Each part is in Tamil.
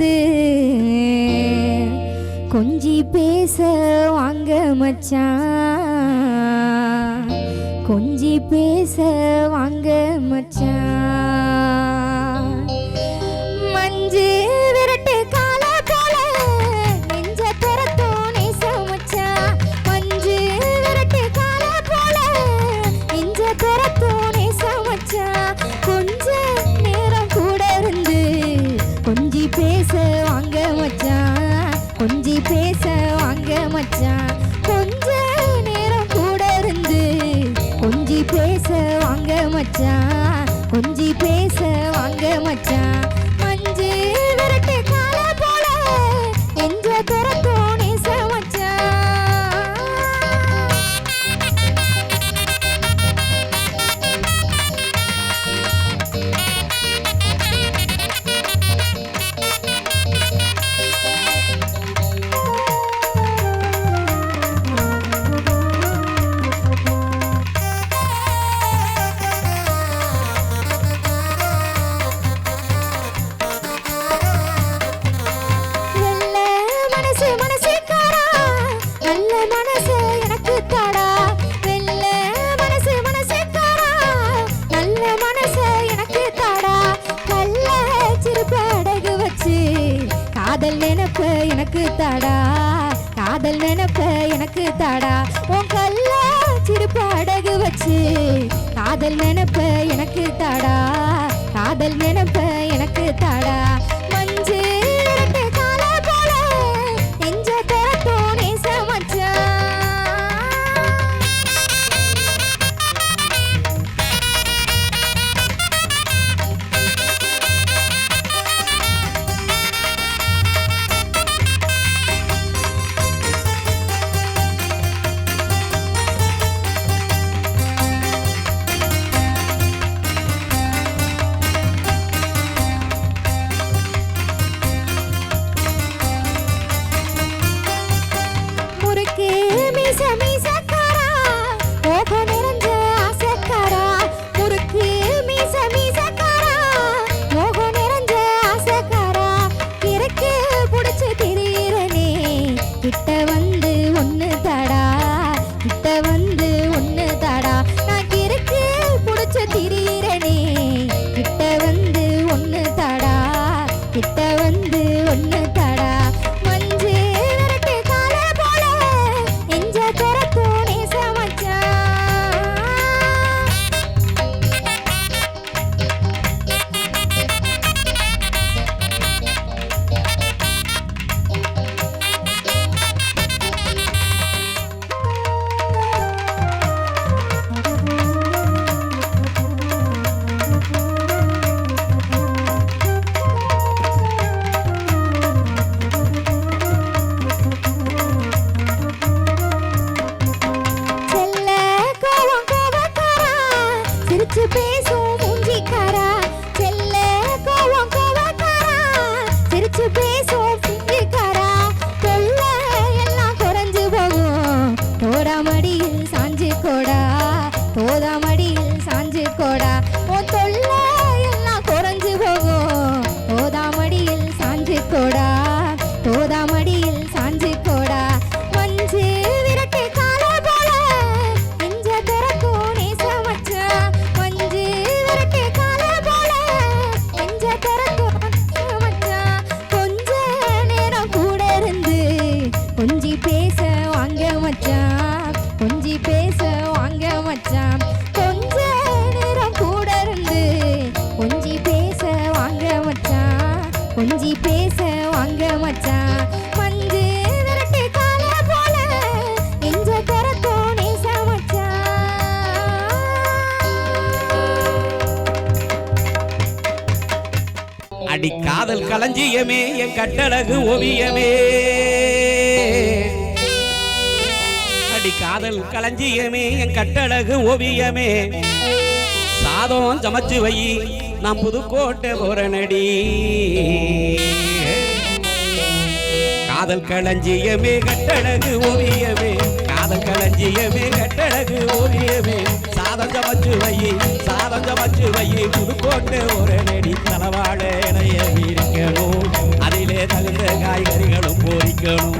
வந்து கொஞ்சி பேச வாங்க மச்சான். கொஞ்சி பேச வாங்க மச்சான். 家。பார்த்தாடா உன் கல்ல சிறு படகு வச்சு காதல் நினைப்ப எனக்கு தாடா காதல் நினைப்ப எனக்கு தாடா. மஞ்சள் காதல் களஞ்சியமே என் கட்டழகு ஓவியமே. அடி காதல் களஞ்சியமே என் கட்டழகு ஓவியமே. சாதம் சமைச்சு வை நான் புதுக்கோட்டை போறனடி. காதல் களஞ்சியமே கட்டழகு ஓவியமே. காதல் களஞ்சியமே கட்டழகு ஓவியமே. சாதம் சமைச்சு வை சாதம் சமைச்சு வை புதுக்கோட்டு ஒரு நெடி தளவாழைய இருக்கணும் அதிலே தகுந்த காய்கறிகளும் போரிக்கணும்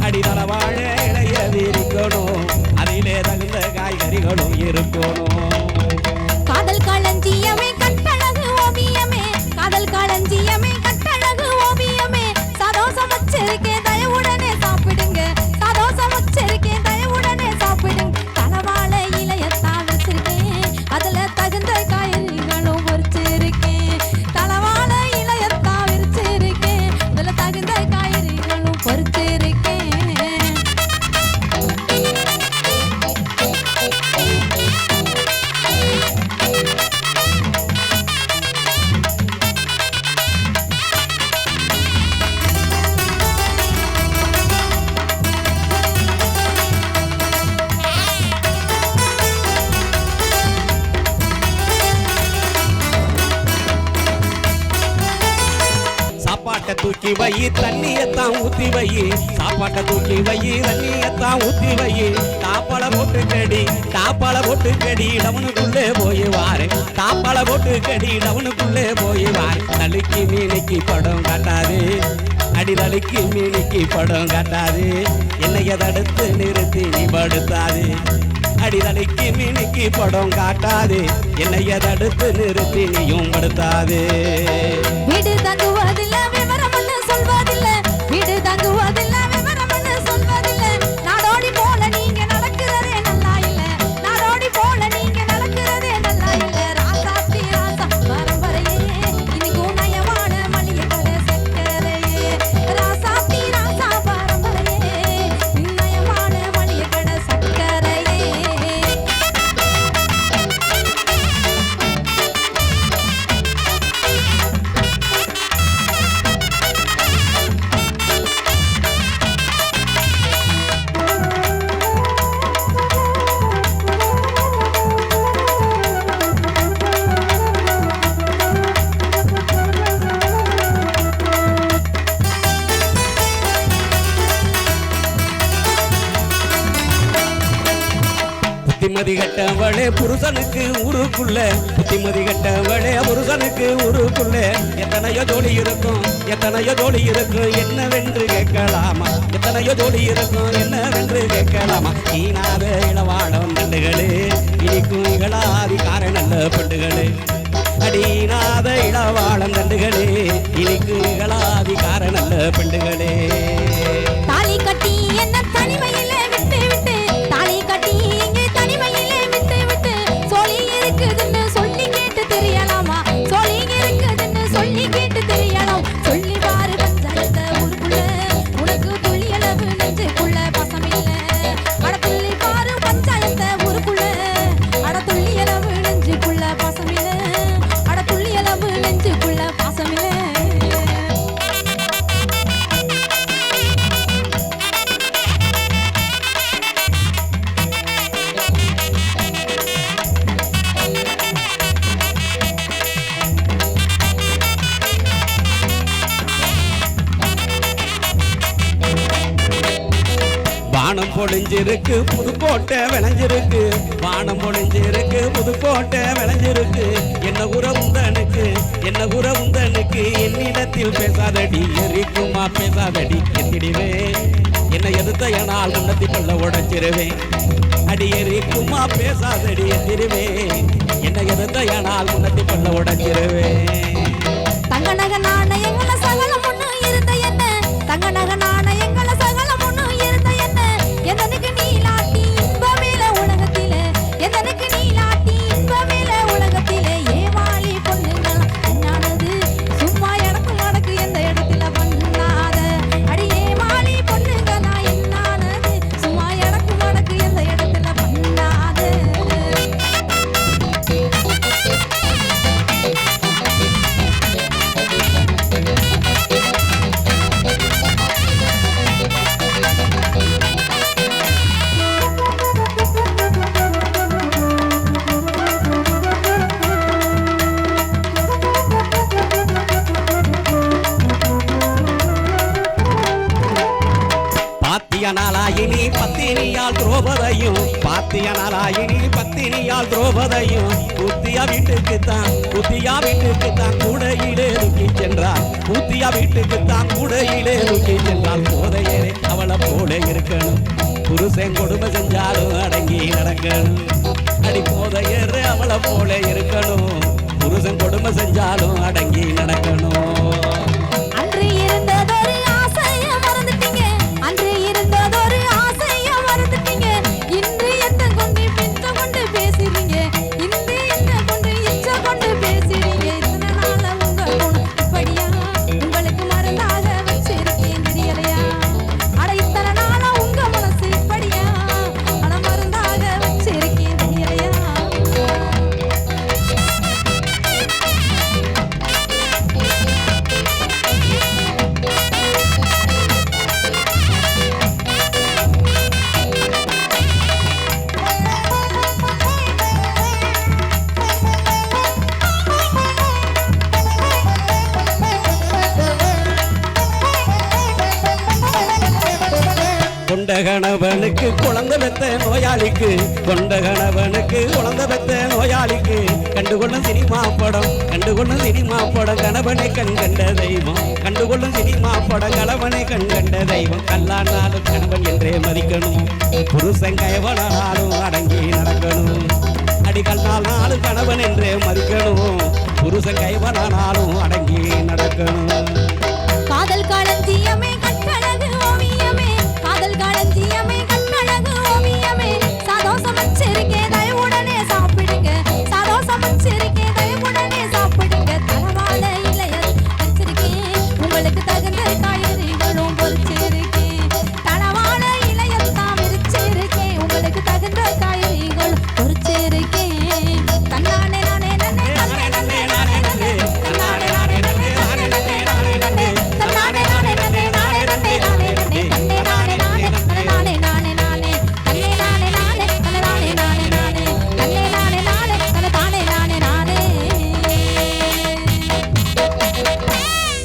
அடி தளவாழைய இருக்கணும் அதிலே தகுந்த காய்கறிகளும் இருக்கணும். தூக்கி வை தண்ணியத்தான் ஊத்தி வை. சாப்பாட்டை தூக்கி வை தண்ணியத்தான் ஊத்தி வை. தாப்பால போட்டு கடி தாப்பால போட்டு கடி டவுனுக்குள்ளே போய் வாரு. தாப்பால போட்டு கடி டவுனுக்குள்ளே போய் வாரு. தலுக்கி மீனுக்கு படம் காட்டாது. அடிதலுக்கு மீனுக்கு படம் காட்டாது. என்னைய தடுத்து நிறுத்தி நீ படுத்தாது. அடி தலுக்கி மீனுக்கு படம் காட்டாது. என்னைய தடுத்து நிறுத்தி நீயும் படுத்தாது. விடு தங்குவது புருஷனுக்கு ஊருக்குள்ள புத்திமதி கட்டவளே புருஷனுக்கு ஊருக்குள்ள. எத்தனையோ ஜோடி இருக்கும் எத்தனையோ ஜோடி இருக்கும் என்னவென்று கேட்கலாமா? எத்தனையோ ஜோடி இருக்கும் என்னவென்று கேட்கலாமா? ஈனாத இளவாடம் நண்டுகளே இனிக்கும் இகழாதி காரணல்ல பண்டுகளே. அடீனாத இளவாடம் நண்டுகளே இனிக்கு இகழாதி காரணல்ல பண்டுகளே. தாலி கட்டி என்ன சொல்லி பொழிஞ்சிருக்கு புதுக்கோட்டை விளைஞ்சிருக்கு. வானம் பொழிஞ்சிருக்கு புதுக்கோட்டை விளைஞ்சிருக்கு. என்ன உறவுந்தனுக்கு என்ன உறவுந்தனுக்கு என்னிடத்தில் பேசாதடி எரிக்குமா பேசாதடி எத்திடுவே என்னை எதிர்த்த எனால் முன்னத்தி கொள்ள உடைச்சிருவேன் அடி எரிக்குமா பேசாதடி எத்திடுவே என்னை எதிர்த்த எனால் முன்னத்தி கொள்ள உடைச்சிருவேன் தங்க நக நாணயங்களை பத்தினியால் துரோபதையும் புத்தியா வீட்டுக்கு தான் புத்தியா வீட்டுக்கு தான் கூடையிலே தூக்கி சென்றார். புத்தியா வீட்டுக்கு தான் கூடையிலே தூக்கி சென்றால் போதையரே அவளை போல இருக்கணும். புருஷன் கொடுமை செஞ்சாலும் அடங்கி நடக்கணும். அடி போதையர் அவளை போல இருக்கணும். புருஷன் கொடுமை செஞ்சாலும் அடங்கி நடக்கணும். கொண்ட கணவனுக்கு குழந்தை பெத்த நோயாளிக்கு கொண்ட கணவனுக்கு குழந்தை பெத்த நோயாளிக்கு கண்டுகொள்ளும் சினிமா படம் கண்டுகொள்ளும் சினிமா படம் கணவனை கண் கண்ட தெய்வம் கண்டுகொள்ளும் சினிமா படம் கணவனை கண் கண்ட தெய்வம் கல்லானாலும் கணவன் என்றே மதிக்கணும். புருஷன் கைவனாலும் அடங்கி நடக்கணும். அடிக்கல்லால் கணவன் என்றே மதிக்கணும். புருஷன் கைவனானாலும் அடங்கி நடக்கணும்.